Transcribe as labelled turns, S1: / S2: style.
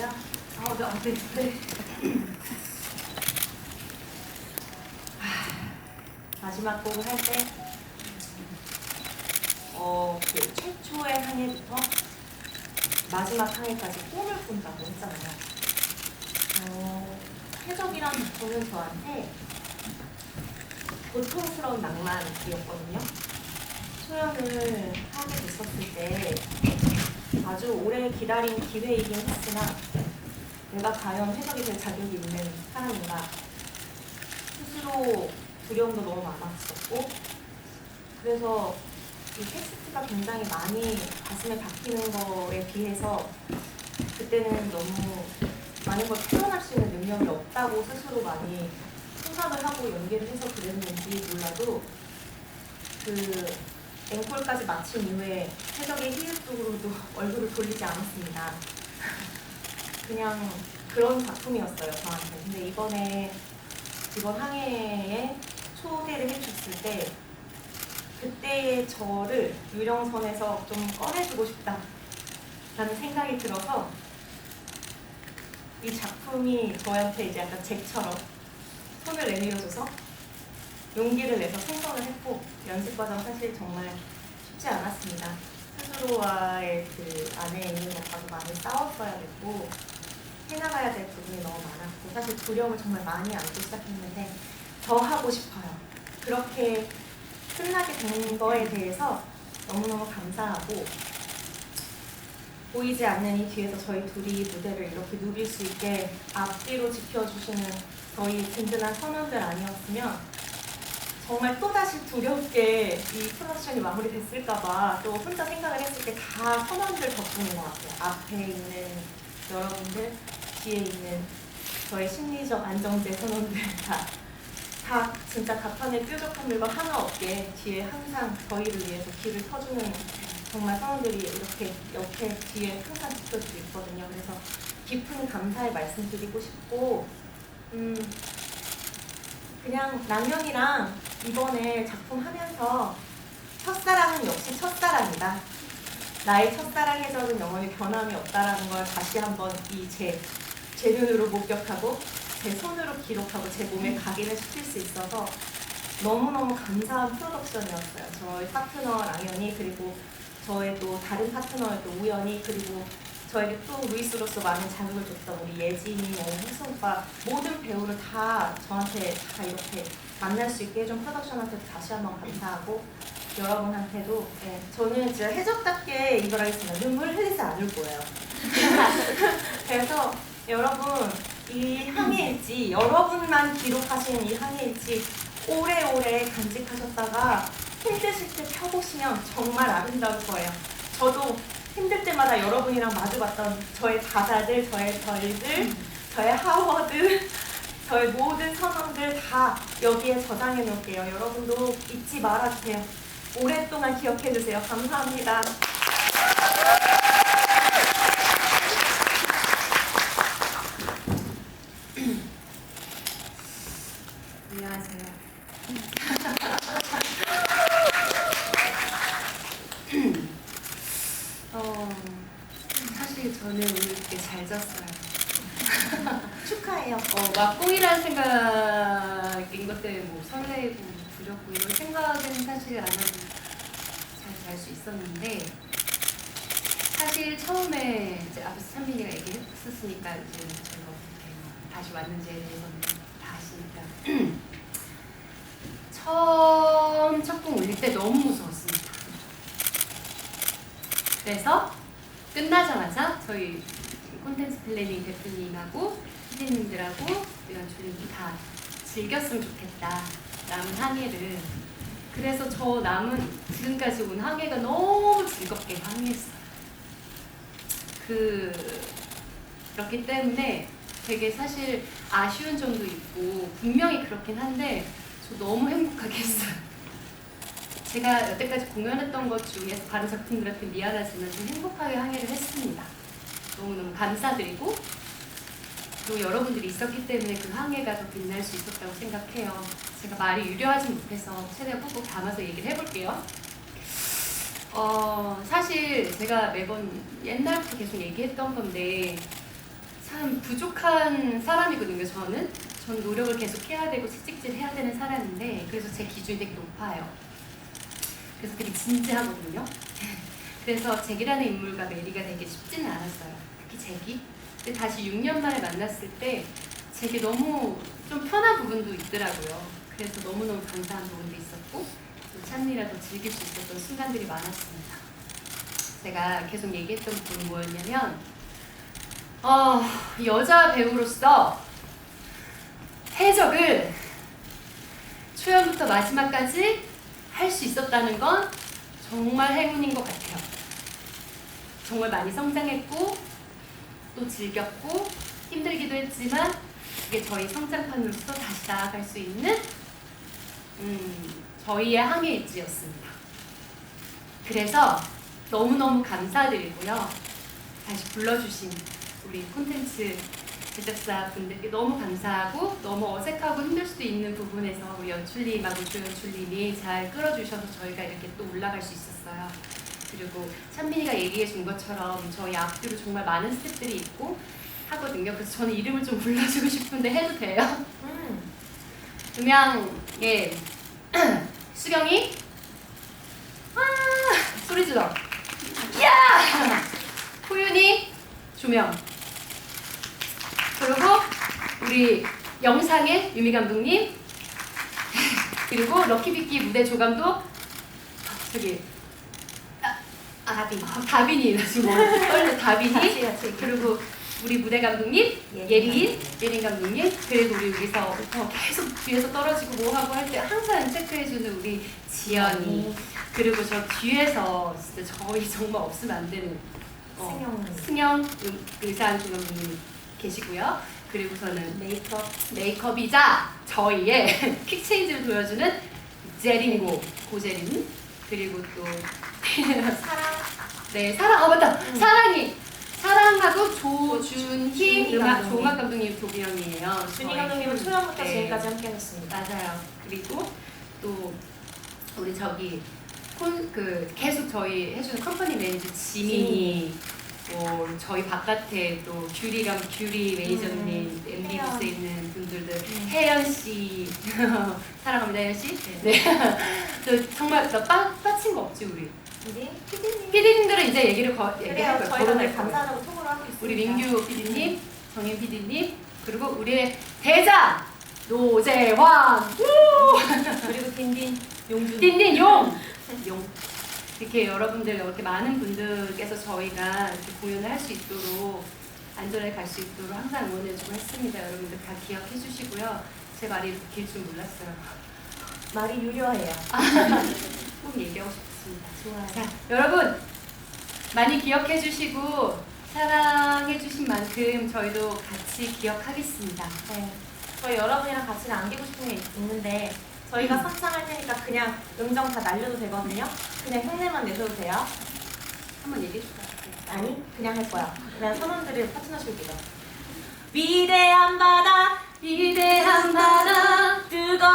S1: 거예요? 아, 네, 아, 네, 네. 아, 마지막 곡을 할 때, 어, 그 최초의 항해부터 마지막 항해까지 꿈을 꾼다고 했잖아요. 어, 해적이란 작품은 저한테 고통스러운 낭만이었거든요. 소연을 하게 됐었을 때 아주 오래 기다린 기회이긴 했으나 내가 과연 해석이 될 자격이 있는 사람인가? 스스로 두려움도 너무 많았었고 그래서 이 텍스트가 굉장히 많이 가슴에 박히는 거에 비해서 그때는 너무 많은 걸 표현할 수 있는 능력이 없다고 스스로 많이 생각을 하고 연기를 해서 그랬는지 몰라도 그 앵콜까지 마친 이후에 해적의 희읍 쪽으로도 얼굴을 돌리지 않았습니다. 그냥 그런 작품이었어요 저한테. 근데 이번에 이번 항해에 초대를 해줬을 때 그때의 저를 유령선에서 좀 꺼내주고 싶다라는 생각이 들어서 이 작품이 저한테 이제 약간 잭처럼 손을 내밀어줘서 용기를 내서 생성을 했고 연습 과정 사실 정말 쉽지 않았습니다. 스스로와의 그 안에 있는 것과도 많이 싸웠어야 됐고 해나가야 될 부분이 너무 많았고 사실 두려움을 정말 많이 안고 시작했는데 더 하고 싶어요. 그렇게 끝나게 된 거에 대해서 너무너무 감사하고 보이지 않는 이 뒤에서 저희 둘이 무대를 이렇게 누빌 수 있게 앞뒤로 지켜주시는 저희 든든한 선원들 아니었으면 정말 또다시 두렵게 이 프로덕션이 마무리됐을까봐 또 혼자 생각을 했을 때 다 선원들 덕분인 것 같아요. 앞에 있는 여러분들, 뒤에 있는 저의 심리적 안정제 선원들 다, 다 진짜 가판의 뾰족한 물건 하나 없게 뒤에 항상 저희를 위해서 길을 터주는 정말 선원들이 이렇게 옆에 뒤에 항상 지켜주고 있거든요. 그래서 깊은 감사의 말씀 드리고 싶고 음, 그냥 낭연이랑 이번에 작품 하면서 첫사랑은 역시 첫사랑이다. 나의 첫사랑 해적은 영원히 변함이 없다라는 걸 다시 한번 이제제 눈으로 목격하고 제 손으로 기록하고 제 몸에 각인을 시킬 수 있어서 너무너무 감사한 프로덕션이었어요. 저의 파트너 랑연이 그리고 저의 또 다른 파트너의 또 우연이 그리고 저에게 또 루이스로서 많은 자극을 줬던 우리 예진이, 뭐 홍승오빠 모든 배우를 다 저한테 다 이렇게 만날 수 있게 해준 프로덕션한테 다시 한번 감사하고 여러분한테도 네, 저는 진짜 해적답게 이걸 하겠습니다. 눈물 흘리지 않을 거예요. 그래서 여러분 이 항해일지 여러분만 기록하신 이 항해일지 오래오래 간직하셨다가 힘드실 때 펴보시면 정말 아름다울 거예요. 저도 힘들 때마다 여러분이랑 마주봤던 저의 바다들, 저의 별들, 저의 하워드, 저의 모든 선원들 다 여기에 저장해 놓을게요. 여러분도 잊지 말아주세요. 오랫동안 기억해 주세요. 감사합니다.
S2: 안녕하세요. 어, 사실 저는 오늘 되게 잘 잤어요.
S1: 축하해요.
S2: 어, 막 꿈이라는 생각인 것 때문에 뭐 설레고 두렵고 이런 생각은 사실 안 하고 잘 잘 수 있었는데 사실 처음에 이제 앞에서 찬민이가 얘기했었으니까 이제 제가 어떻게 다시 왔는지에 대해서는 다 아시니까 처음 첫공 올릴 때 너무 무서웠습니다. 그래서 끝나자마자 저희 콘텐츠 플래닝 대표님하고 피디님들하고 이런 조님이 다 즐겼으면 좋겠다 남은 항해를. 그래서 저 남은 지금까지 온 항해가 너무 즐겁게 항해했어요. 그 그렇기 때문에 되게 사실 아쉬운 점도 있고 분명히 그렇긴 한데 저 너무 행복하게 했어요. 제가 여태까지 공연했던 것 중에서 다른 작품들한테 미안하지만 좀 행복하게 항해를 했습니다. 너무너무 감사드리고 또 여러분들이 있었기 때문에 그 항해가 더 빛날 수 있었다고 생각해요. 제가 말이 유려하지 못해서 최대한 꾹꾹 담아서 얘기를 해볼게요. 어, 사실 제가 매번 옛날부터 계속 얘기했던 건데 참 부족한 사람이거든요. 저는 전 노력을 계속 해야 되고 채찍질 해야 되는 사람인데 그래서 제 기준이 되게 높아요. 그래서 되게 진지하거든요. 그래서 잭이라는 인물과 메리가 되게 쉽지는 않았어요. 특히 잭이. 근데 다시 6년 만에 만났을 때 잭이 너무 좀 편한 부분도 있더라고요. 그래서 너무너무 감사한 부분도 있었고 또 찬미라도 즐길 수 있었던 순간들이 많았습니다. 제가 계속 얘기했던 부분은 뭐였냐면 어, 여자 배우로서 해적을 초연부터 마지막까지 할 수 있었다는 건 정말 행운인 것 같아요. 정말 많이 성장했고 또 즐겼고 힘들기도 했지만 이게 저희 성장판으로서 다시 나아갈 수 있는 음, 저희의 항해 일지였습니다. 그래서 너무너무 감사드리고요. 다시 불러주신 우리 콘텐츠 제작사 분들께 너무 감사하고 너무 어색하고 힘들 수도 있는 부분에서 우리 연출님하고 조연출님이 잘 끌어주셔서 저희가 이렇게 또 올라갈 수 있었어요. 그리고 찬민이가 얘기해 준 것처럼 저희 앞뒤로 정말 많은 스태프들이 있고 하거든요. 그래서 저는 이름을 좀 불러주고 싶은데 해도 돼요?
S1: 음.
S2: 음향의 수경이? 아 소리 질러. 야! 호윤이? 조명. 그리고 우리 영상의 유미 감독님. 그리고 럭키비키 무대 조감독. 저기 아, 아, 다빈. 다빈이 나 지금. 뭐 떨려 다빈이. 그리고 우리 무대 감독님 예린, 예린 감독님, 그리고 우리 여기서 어, 계속 뒤에서 떨어지고 뭐 하고 할 때 항상 체크해주는 우리 지연이, 그리고 저 뒤에서 진짜 저희 정말 없으면 안 되는 어,
S1: 승영.
S2: 승영 음, 의상 조감독님 계시고요. 그리고서는
S1: 메이크업.
S2: 메이크업이자 저희의 퀵 체인지를 보여주는 제린고 고제린. 그리고 또
S1: 사랑
S2: 네, 사랑, 어, 맞다.
S1: 음.
S2: 사랑이. 사랑하고 조준희
S1: 준희
S2: 음악,
S1: 감독님.
S2: 조음악 감독님 도비형이에요.
S1: 준희 감독님은 초연부터
S2: 네.
S1: 지금까지 함께 했습니다.
S2: 맞아요. 그리고 또 우리 저기 콘, 그 계속 저희 해주는 컴퍼니 매니저 지민이 뭐 저희 바깥에 또 규리랑 규리 매니저님
S1: 음,
S2: MBB스에
S1: 혜연.
S2: 있는 분들들
S1: 음.
S2: 혜연 씨 사랑합니다 혜연 씨. 네. 저 정말 나 빠, 빠친 거 없지 우리.
S1: 우리 피디님
S2: PD님들은 이제 얘기를 거,
S1: 그래요.
S2: 얘기할 거예요.
S1: 저희가
S2: 거론할
S1: 늘
S2: 거예요.
S1: 감사하다고 톡으로 하고 있습니다.
S2: 우리 민규 PD님, 정인 PD님, 그리고 우리의 대장 노재환,
S1: 그리고 딘딘 용준
S2: 딘딘 용, 용. 이렇게 여러분들 이렇게 많은 분들께서 저희가 이렇게 공연을 할 수 있도록 안전하게 갈 수 있도록 항상 응원해주고 했습니다. 여러분들 다 기억해 주시고요. 제 말이 이렇게 길 줄 몰랐어요.
S1: 말이 유려해요.
S2: 꼭 얘기하고 싶 습니다.
S1: 좋아요.
S2: 자, 여러분 많이 기억해 주시고 사랑해 주신 만큼 저희도 같이 기억하겠습니다.
S1: 네. 저희 여러분이랑 같이 남기고 싶은 게 있- 있는데 저희가
S2: 음.
S1: 선창할 테니까 그냥 음정 다 날려도 되거든요. 그냥 흉내만 내셔도 돼요.
S2: 한번 얘기해 줄까요?
S1: 아니 그냥 할 거야. 그냥 선원들을 파트너십이죠. 위대한 바다,
S2: 위대한 바다,
S1: 뜨거